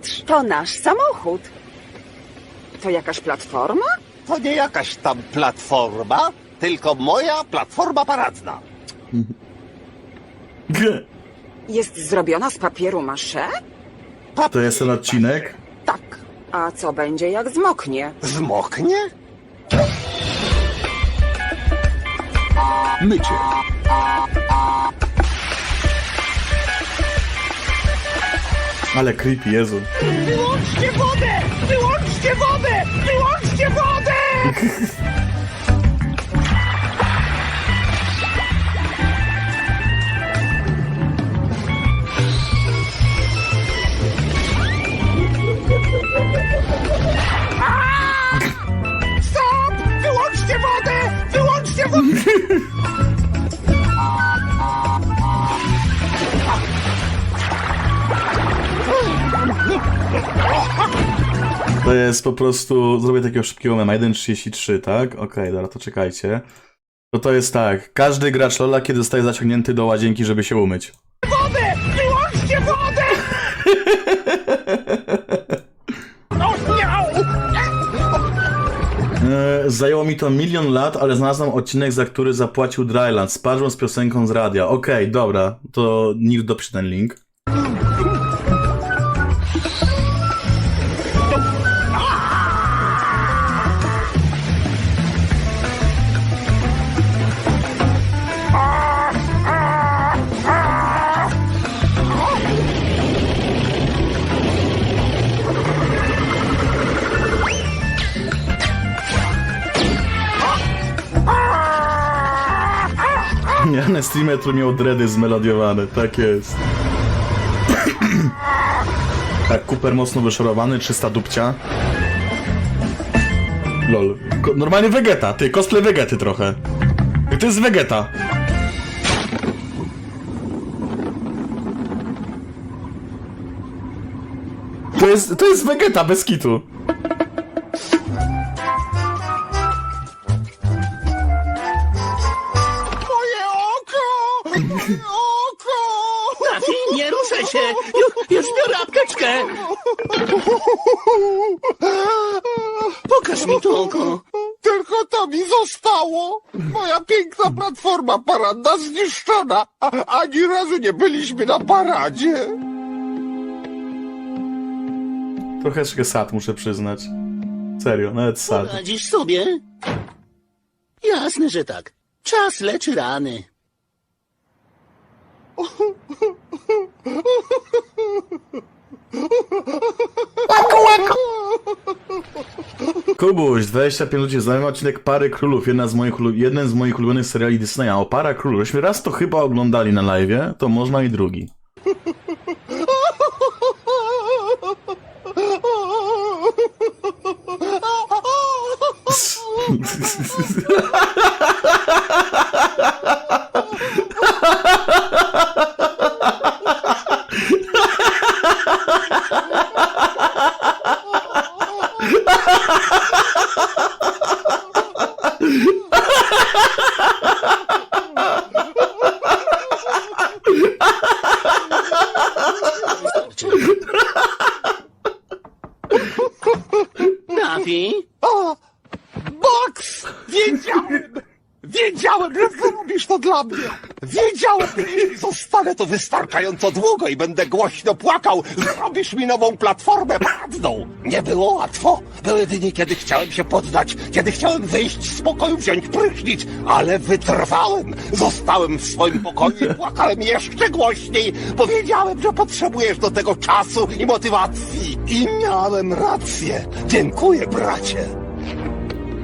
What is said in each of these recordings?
Patrz, to nasz samochód. To jakaś platforma? To nie jakaś tam platforma, tylko moja platforma paradna. Jest zrobiona z papieru masze? To jest ten odcinek? Tak. A co będzie jak zmoknie? Zmoknie? Mycie. Ale creepy, Jezu. Wyłączcie wodę! Wyłączcie wodę! Wyłączcie wodę! Stop! Wyłączcie wodę! Wyłączcie wodę! To jest po prostu, zrobię takiego szybkiego mema, 1.33, tak? Okej, dobra, to czekajcie. To to jest tak, każdy gracz Lola, kiedy zostaje zaciągnięty do łazienki, żeby się umyć. Wodę! Wyłączcie wodę! O, nie! E, zajęło mi to milion lat, ale znalazłem odcinek, za który zapłacił Dryland, z parzą z piosenką z radia. Okej, dobra, to niech dopisz ten link. Na streamie tu miał dready zmelodiowane, tak jest. tak, Cooper mocno wyszorowany, 300 dupcia. Lol. Ko- normalnie Vegeta, ty, cosplay Vegety trochę. To jest Vegeta. To jest, to jest Vegeta, bez kitu. Trafi, nie ruszaj się! Już, już biorę apteczkę! Pokaż mi to oko! Tylko to mi zostało! Moja piękna platforma paradna zniszczona! A, ani razu nie byliśmy na paradzie! Trochę sad, muszę przyznać. Serio, nawet sad. Radzisz sobie? Jasne, że tak. Czas leczy rany. Kubuś, 25 ludzi, znajomy odcinek Pary Królów, jedna z moich, jeden z moich ulubionych seriali Disneya. O, Para Królów. Raz to chyba oglądali na live, to można i drugi. Zrobisz to dla mnie! Wiedziałem, zostanę tu wystarczająco długo i będę głośno płakał, zrobisz mi nową platformę paradną! Nie było łatwo. Były dni, kiedy chciałem się poddać, kiedy chciałem wyjść z pokoju, wziąć prysznic, ale wytrwałem. Zostałem w swoim pokoju płakałem jeszcze głośniej. Powiedziałem, że potrzebujesz do tego czasu i motywacji. I miałem rację. Dziękuję, bracie.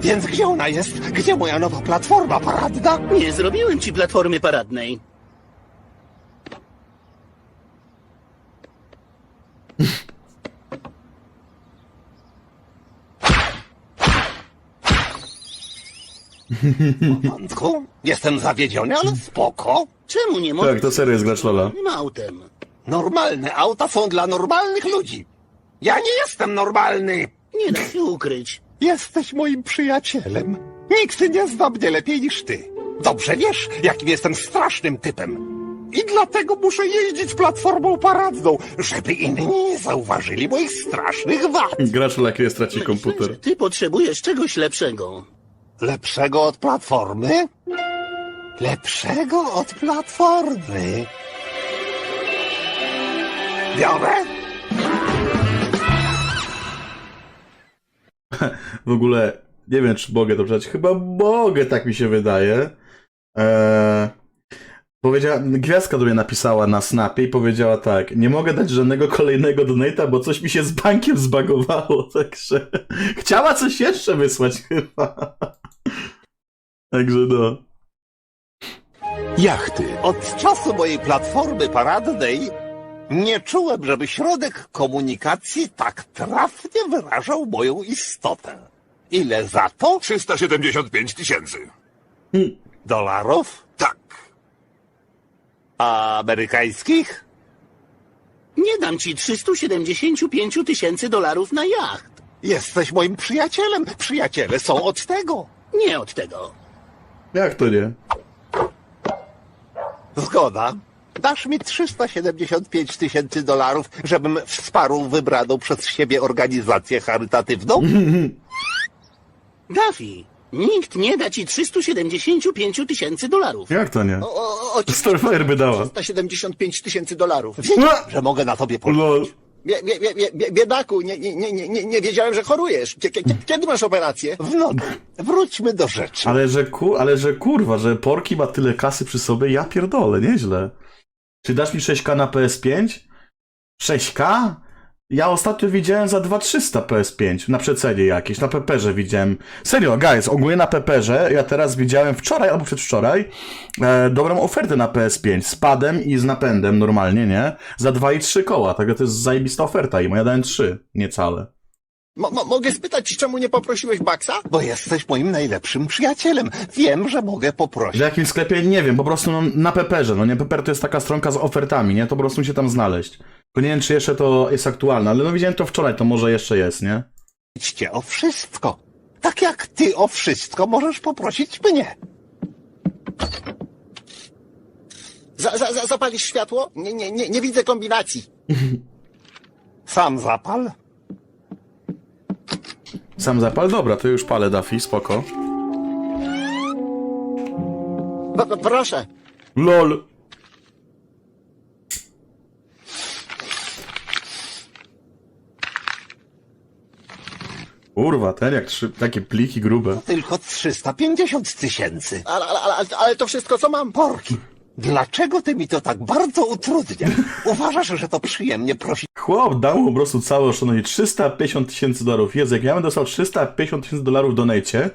Więc gdzie ona jest? Gdzie moja nowa platforma paradna? Nie zrobiłem ci platformy paradnej. Wątku? Jestem zawiedziony, ale spoko. Czemu nie możesz Tak, to serio jest gracz Lola. tym autem? Normalne auta są dla normalnych ludzi. Ja nie jestem normalny. Nie da się ukryć. Jesteś moim przyjacielem. Nikt nie zna mnie lepiej niż ty. Dobrze wiesz, jakim jestem strasznym typem. I dlatego muszę jeździć platformą paradną, żeby inni nie zauważyli moich strasznych wad. Gracz Lakier straci komputer. ty potrzebujesz czegoś lepszego. Lepszego od platformy? Lepszego od platformy. Biorę? W ogóle nie wiem, czy mogę to przeczytać. Chyba mogę, tak mi się wydaje. Eee, powiedziała, gwiazdka do mnie napisała na snapie i powiedziała tak, nie mogę dać żadnego kolejnego donata, bo coś mi się z bankiem zbagowało, także chciała coś jeszcze wysłać chyba. Także no. Jachty. Od czasu mojej platformy paradnej nie czułem, żeby środek komunikacji tak trafnie wyrażał moją istotę. Ile za to? 375 tysięcy. Dolarów? Tak. A amerykańskich? Nie dam ci 375 tysięcy dolarów na jacht. Jesteś moim przyjacielem. Przyjaciele są od tego. Nie od tego. Jak to nie? Zgoda. Dasz mi 375 tysięcy dolarów, żebym wsparł wybraną przez siebie organizację charytatywną? Dafi, nikt nie da ci 375 tysięcy dolarów. Jak to nie? O, o, o Starfire by dała. 375 tysięcy dolarów. Wiedziałem, że mogę na tobie Lol. polegać. Bie, bie, bie, bie, biedaku, nie, nie, nie, nie, nie wiedziałem, że chorujesz. Kie- kie- Kiedy masz operację? W nocy. Wróćmy do rzeczy. Ale że, ku, ale że kurwa, że Porki ma tyle kasy przy sobie, ja pierdolę, nieźle. Czy dasz mi 6K na PS5? 6K? Ja ostatnio widziałem za 2300 PS5 na przecenie jakieś, na Peperze widziałem. Serio, guys, ogólnie na Peperze ja teraz widziałem wczoraj albo przedwczoraj e, dobrą ofertę na PS5 z padem i z napędem normalnie, nie? Za 2,3 koła, także to jest zajebista oferta i moja dałem 3, niecałe. Mo, mo, mogę spytać, czemu nie poprosiłeś Baksa? Bo jesteś moim najlepszym przyjacielem. Wiem, że mogę W poprosić. jakim sklepie? Nie wiem, po prostu no, na Peperze, no nie? Peper to jest taka stronka z ofertami, nie? To po prostu się tam znaleźć. Tylko nie wiem, czy jeszcze to jest aktualne, ale no widziałem to wczoraj, to może jeszcze jest, nie? Cię o wszystko. Tak jak ty o wszystko możesz poprosić mnie. Za, za, za, zapalisz światło? Nie, nie, nie, nie widzę kombinacji. Sam zapal. Sam zapal? Dobra, to już palę, Dafi, spoko. P- proszę. LOL! Kurwa, ten jak trzy, takie pliki grube. Tylko 350 tysięcy. Ale, ale, ale, ale to wszystko, co mam. Porki. Dlaczego ty mi to tak bardzo utrudniasz? Uważasz, że to przyjemnie prosić Chłop dał mu po prostu całe oszczędności 350 tysięcy dolarów. Jezu, jak ja bym dostał 350 tysięcy dolarów do donate,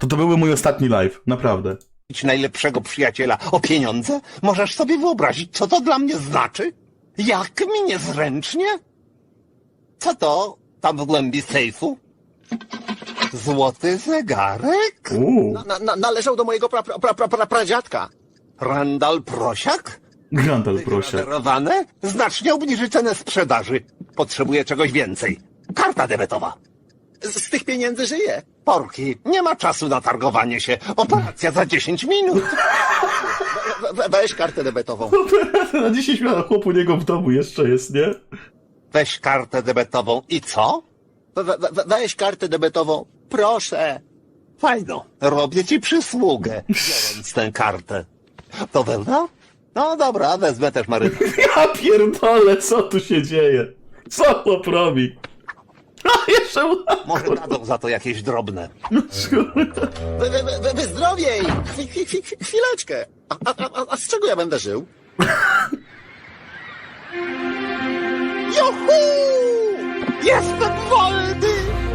to to byłby mój ostatni live. Naprawdę. najlepszego przyjaciela o pieniądze? Możesz sobie wyobrazić, co to dla mnie znaczy? Jak mi niezręcznie? Co to tam w głębi sejfu? Złoty zegarek? Uuu, Na, na, należał do mojego pra, pra, pra, pra, pra, pradziadka. Randall Prosiak? Grandal, proszę. Darowane? Znacznie obniży cenę sprzedaży. Potrzebuję czegoś więcej. Karta debetowa. Z, z tych pieniędzy żyje. Porki, nie ma czasu na targowanie się. Operacja za 10 minut. We, we, weź kartę debetową. Na 10 minut chłop u niego w domu jeszcze jest, nie? Weź kartę debetową i co? We, we, we, weź kartę debetową. Proszę. Fajno, robię ci przysługę, biorąc tę kartę. To prawda? No dobra, wezmę też marynę. Ja pierdolę, co tu się dzieje? Co chłop robi? A, jeszcze. Może dadzą za to jakieś drobne. Wy, wy, wy, wy, wyzdrowiej! Chwi, chwi, chwi, chwi- chwileczkę. A, a, a, a z czego ja będę żył? Juhu! Jestem wolny!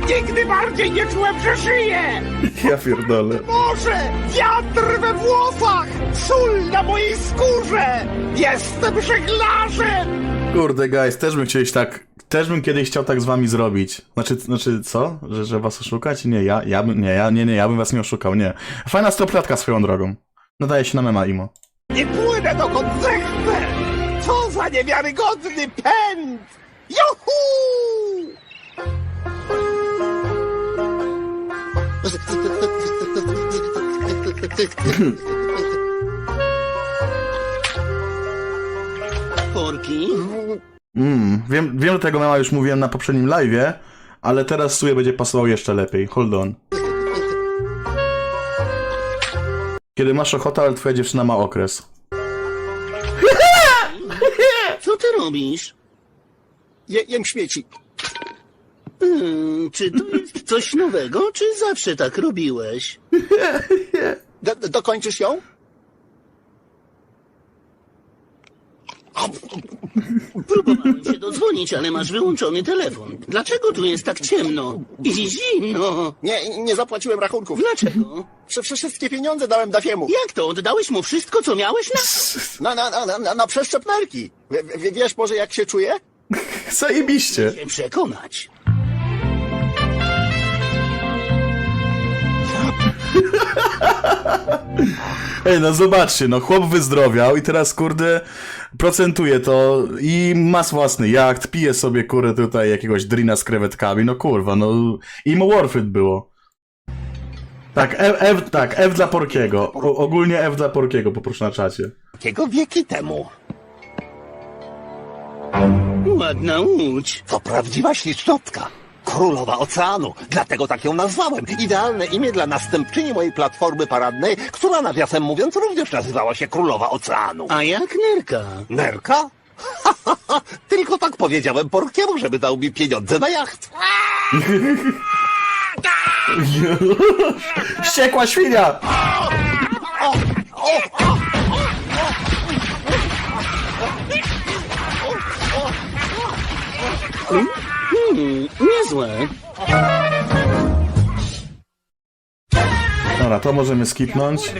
Nigdy bardziej nie czułem, że żyję! Ja pierdolę. Morze! Wiatr we włosach! Sól na mojej skórze! Jestem żeglarzem! Kurde, guys, też bym kiedyś tak... Też bym kiedyś chciał tak z wami zrobić. Znaczy, znaczy co? Że, że was oszukać? Nie, ja, ja bym, nie, ja, nie, nie, ja bym was nie oszukał, nie. Fajna stoplatka swoją drogą. Nadaje się na mema, Imo. I płynę dokąd zechcę! Co za niewiarygodny pęd! Juhu! Porki? Mm, wiem, wiem, że tego mema już mówiłem na poprzednim live'ie, ale teraz sobie będzie pasował jeszcze lepiej. Hold on. Kiedy masz ochotę, ale twoja dziewczyna ma okres. Co ty robisz? Je, jem śmieci. Hmm, czy to jest coś nowego, czy zawsze tak robiłeś? Do, dokończysz ją? Próbowałem się dodzwonić, ale masz wyłączony telefon. Dlaczego tu jest tak ciemno i zimno? Nie, nie zapłaciłem rachunków. Dlaczego? Prze- prze- Wszystkie pieniądze dałem Dafiemu. Jak to? Oddałeś mu wszystko, co miałeś na Na, na, na, na, na, na przeszczep nerki. W, w, wiesz może jak się czuję? Zajebiście. się przekonać. Ej, no zobaczcie, no chłop wyzdrowiał i teraz, kurde, procentuje to i ma własny jacht, pije sobie, kurde, tutaj jakiegoś drina z krewetkami, no kurwa, no im worth it było. Tak, F, F, tak, F dla Porkiego. O, ogólnie F dla Porkiego, poproszę na czacie. Jakiego wieki temu? Ładna łódź. To prawdziwa ślicznotka. Królowa Oceanu. Dlatego tak ją nazwałem. Idealne imię dla następczyni mojej platformy paradnej, która nawiasem mówiąc również nazywała się Królowa Oceanu. A jak nerka? Nerka? Tylko tak powiedziałem Porkiemu, żeby dał mi pieniądze na jacht. Wściekła świnia! Hmm, niezłe. Dobra, to możemy skipnąć.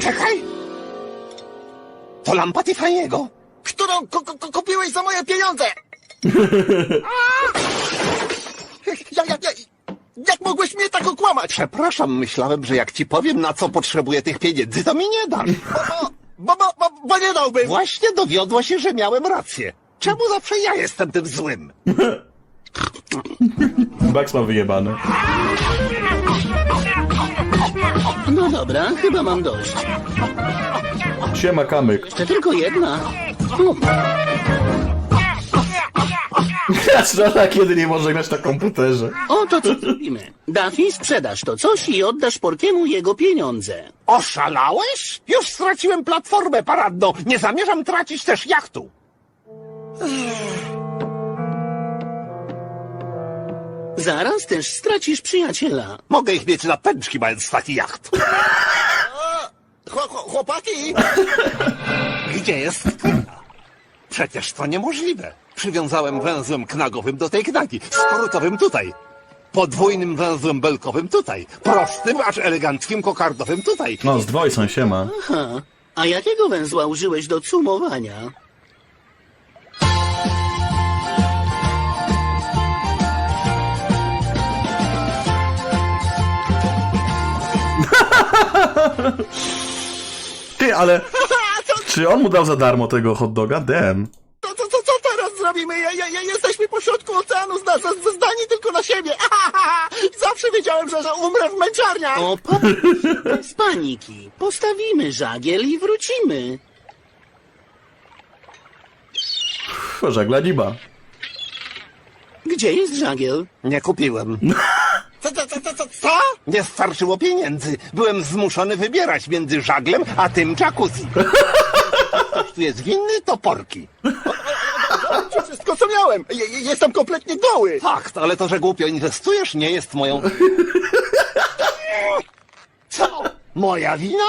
Czekaj! To lampa Tiffany'ego. Którą kupiłeś za moje pieniądze? ja, ja, ja, jak mogłeś mnie tak okłamać? Przepraszam, myślałem, że jak ci powiem, na co potrzebuję tych pieniędzy, to mi nie dasz. Bo, bo, bo, bo nie dałbym. Właśnie dowiodło się, że miałem rację. Czemu zawsze ja jestem tym złym? Bugs ma wyjebane. No dobra, chyba mam dość. Siema kamyk. Jeszcze tylko jedna. Strona kiedy nie może grać na komputerze. oto co zrobimy. Daffy, sprzedasz to coś i oddasz Porkiemu jego pieniądze. Oszalałeś? Już straciłem platformę paradną. Nie zamierzam tracić też jachtu. Zaraz też stracisz przyjaciela. Mogę ich mieć na pęczki, mając taki jacht. Chło- chło- Chłopaki! Gdzie jest knagla? Przecież to niemożliwe. Przywiązałem węzłem knagowym do tej knagi. Skrótowym tutaj. Podwójnym węzłem belkowym tutaj. Prostym, acz eleganckim kokardowym tutaj. No, z dwojcą siema. Aha, a jakiego węzła użyłeś do cumowania? Ty, ale... Czy on mu dał za darmo tego hot doga? Damn. To, to, to co teraz zrobimy? Ja, ja, ja, jesteśmy pośrodku oceanu, zda, zda, zdani tylko na siebie. Zawsze wiedziałem, że, że umrę w męczarniach. O, po... bez paniki. Postawimy żagiel i wrócimy. Pff, Żagla niba. Gdzie jest żagiel? Nie kupiłem. Co, co, co, co, co, co? Nie starczyło pieniędzy. Byłem zmuszony wybierać między żaglem a tym jacuzzi. Ktoś tu jest winny, to porki. To wszystko, co miałem. Je, je- jestem kompletnie goły. Fakt, ale to, że głupio inwestujesz, nie jest moją... Co? Moja wina?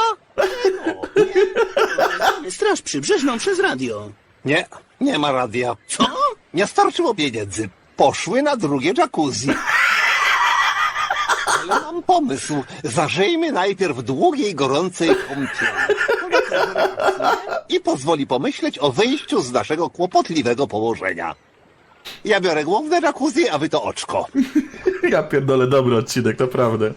Straż przybrzeżną przez radio. Nie, nie ma radia. Co? Nie starczyło pieniędzy. Poszły na drugie jacuzzi. Mam pomysł. Zażyjmy najpierw długiej, gorącej kąpieli. I pozwoli pomyśleć o wyjściu z naszego kłopotliwego położenia. Ja biorę główne jacuzzi, a wy to oczko. Ja pierdolę, dobry odcinek, naprawdę.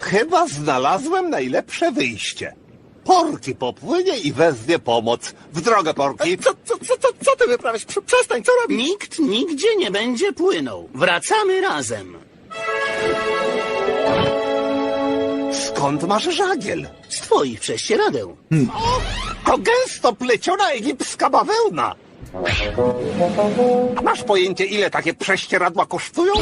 Chyba znalazłem najlepsze wyjście. Porki popłynie i wezwie pomoc. W drogę, Porki. Co, co, co, co, co ty wyprawiasz? Prze- Przestań, co robisz? Nikt nigdzie nie będzie płynął. Wracamy razem. Skąd masz żagiel? Z twoich prześcieradeł. O, to gęsto pleciona egipska bawełna. Masz pojęcie, ile takie prześcieradła kosztują?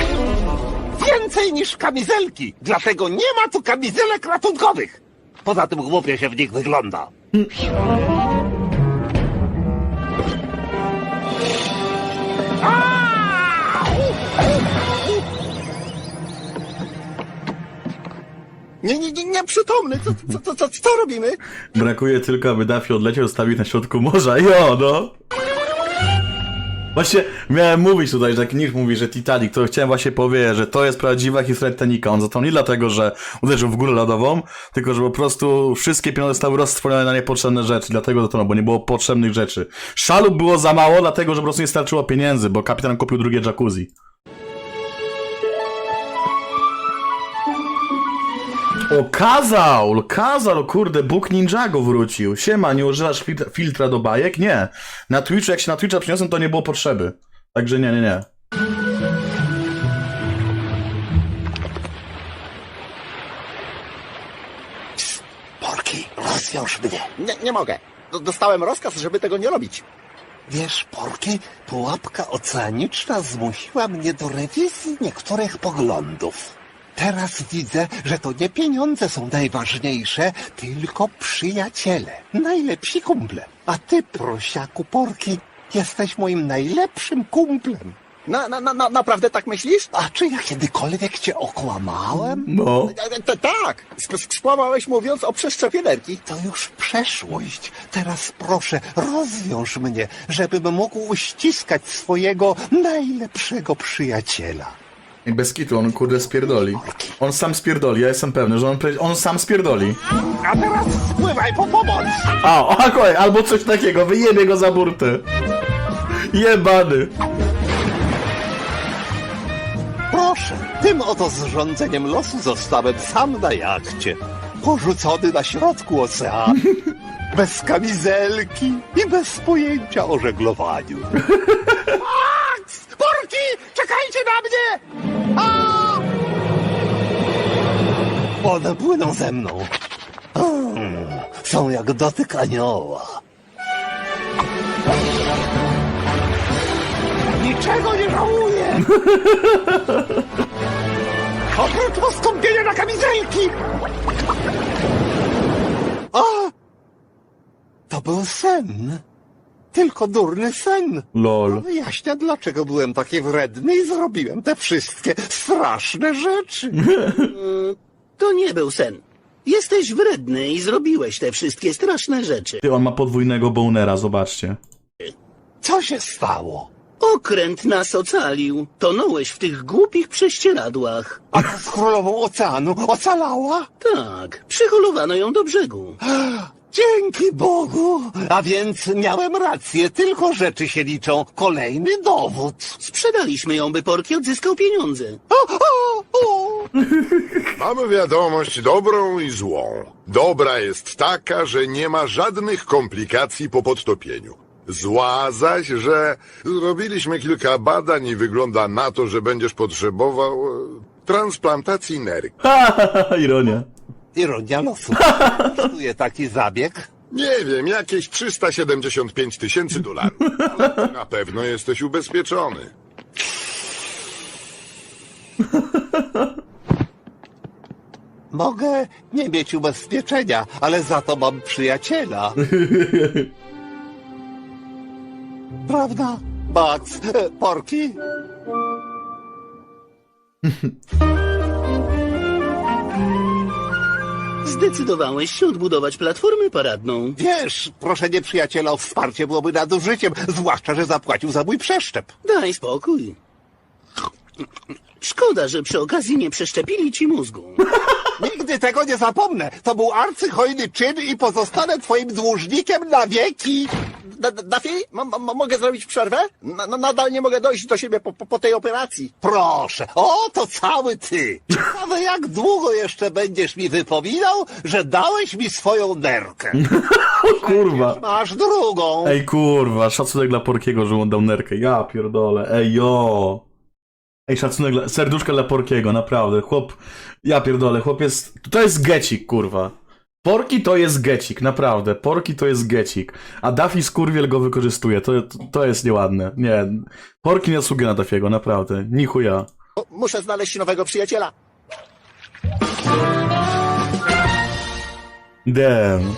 Więcej niż kamizelki, dlatego nie ma tu kamizelek ratunkowych. Poza tym głupio się w nich wygląda. Nie, nie, nie, nieprzytomny. Co, co, co, co, co robimy? Brakuje tylko, aby Daffy odleciał, stawił na środku morza. Jo, no! Właśnie miałem mówić tutaj, że Nick mówi, że Titanic, to chciałem właśnie powiedzieć, że to jest prawdziwa historia Titanica. On zatonął nie dlatego, że uderzył w górę lodową, tylko że po prostu wszystkie pieniądze zostały roztworzone na niepotrzebne rzeczy. Dlatego zatonął, bo nie było potrzebnych rzeczy. Szalup było za mało, dlatego że po prostu nie starczyło pieniędzy, bo kapitan kupił drugie jacuzzi. O, kazał! Kazał, kurde, Bóg Ninjago wrócił. Siema, nie używasz filtra, do bajek? Nie. Na Twitchu, jak się na Twitcha przyniosłem, to nie było potrzeby. Także nie, nie, nie. Porki, rozwiąż mnie. Nie, nie mogę. D- Dostałem rozkaz, żeby tego nie robić. Wiesz, Porki, pułapka oceaniczna zmusiła mnie do rewizji niektórych poglądów. Teraz widzę, że to nie pieniądze są najważniejsze, tylko przyjaciele, najlepsi kumple. A ty, prosiaku Porki, jesteś moim najlepszym kumplem. Na, na, na, na, naprawdę tak myślisz? A czy ja kiedykolwiek cię okłamałem? No. T- Tak, skłamałeś mówiąc o przeszczepie nerki. To już przeszłość. Teraz proszę, rozwiąż mnie, żebym mógł uściskać swojego najlepszego przyjaciela. I bez kitu, on kurde spierdoli. On sam spierdoli, ja jestem pewny, że on, on sam spierdoli. A teraz spływaj po pomoc! A, o, okej, albo coś takiego, wyjebie go za burtę. Jebany. Proszę, tym oto zrządzeniem losu zostałem sam na jachcie. Porzucony na środku oceanu. Bez kamizelki i bez pojęcia o żeglowaniu. Max! Porki! Czekajcie na mnie! A! One płyną ze mną. Mm, są jak dotyk anioła. Niczego nie żałuję! Oprócz postąpienia na kamizelki! A! To był sen. Tylko durny sen. Lol. Wyjaśnia, dlaczego byłem taki wredny i zrobiłem te wszystkie straszne rzeczy. To nie był sen. Jesteś wredny i zrobiłeś te wszystkie straszne rzeczy. Ty, on ma podwójnego bonera, zobaczcie. Co się stało? Okręt nas ocalił. Tonąłeś w tych głupich prześcieradłach. A ta z królową oceanu ocalała? Tak, przyholowano ją do brzegu. Dzięki Bogu! A więc miałem rację, tylko rzeczy się liczą. Kolejny dowód. Sprzedaliśmy ją, by Porki odzyskał pieniądze. O, o, o. Mamy wiadomość dobrą i złą. Dobra jest taka, że nie ma żadnych komplikacji po podtopieniu. Zła zaś, że zrobiliśmy kilka badań i wygląda na to, że będziesz potrzebował e, transplantacji nerki. Ha, ha, ha, ironia. Ironia losu. Kosztuje taki zabieg? Nie wiem, jakieś 375 tysięcy dolarów. Ale na pewno jesteś ubezpieczony. Mogę nie mieć ubezpieczenia, ale za to mam przyjaciela. Prawda, Max? E, Porki? Zdecydowałeś się odbudować platformę paradną. Wiesz, proszenie przyjaciela o wsparcie byłoby nadużyciem, zwłaszcza, że zapłacił za mój przeszczep. Daj spokój. Szkoda, że przy okazji nie przeszczepili ci mózgu. Nigdy tego nie zapomnę. To był arcyhojny czyn i pozostanę twoim dłużnikiem na wieki. Da- da- Daffy, mogę zrobić przerwę? Na- Nadal nie mogę dojść do siebie po, po, po tej operacji. Proszę, o to cały ty. Ciekawe jak długo jeszcze będziesz mi wypominał, że dałeś mi swoją nerkę. Kurwa. Masz drugą. Ej kurwa, szacunek dla Porkiego, że mu dał nerkę. Ja pierdolę, ej jo. Ej, szacunek dla, serduszka dla Porkiego, naprawdę. Chłop, ja pierdolę, chłop jest, to jest gecik, kurwa. Porki to jest gecik, naprawdę. Porki to jest gecik. A Daffy skurwiel go wykorzystuje, to, to, to jest nieładne. Nie, Porki nie zasługuje na Daffiego, naprawdę. Ni chuja. O, Muszę znaleźć nowego przyjaciela. Damn.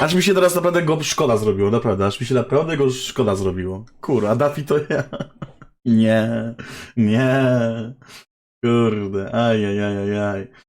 Aż mi się teraz naprawdę go szkoda zrobiło, naprawdę. Aż mi się naprawdę go szkoda zrobiło. Kurwa, a Daffy to ja. Nie, nie. Kurde, ajajajajaj.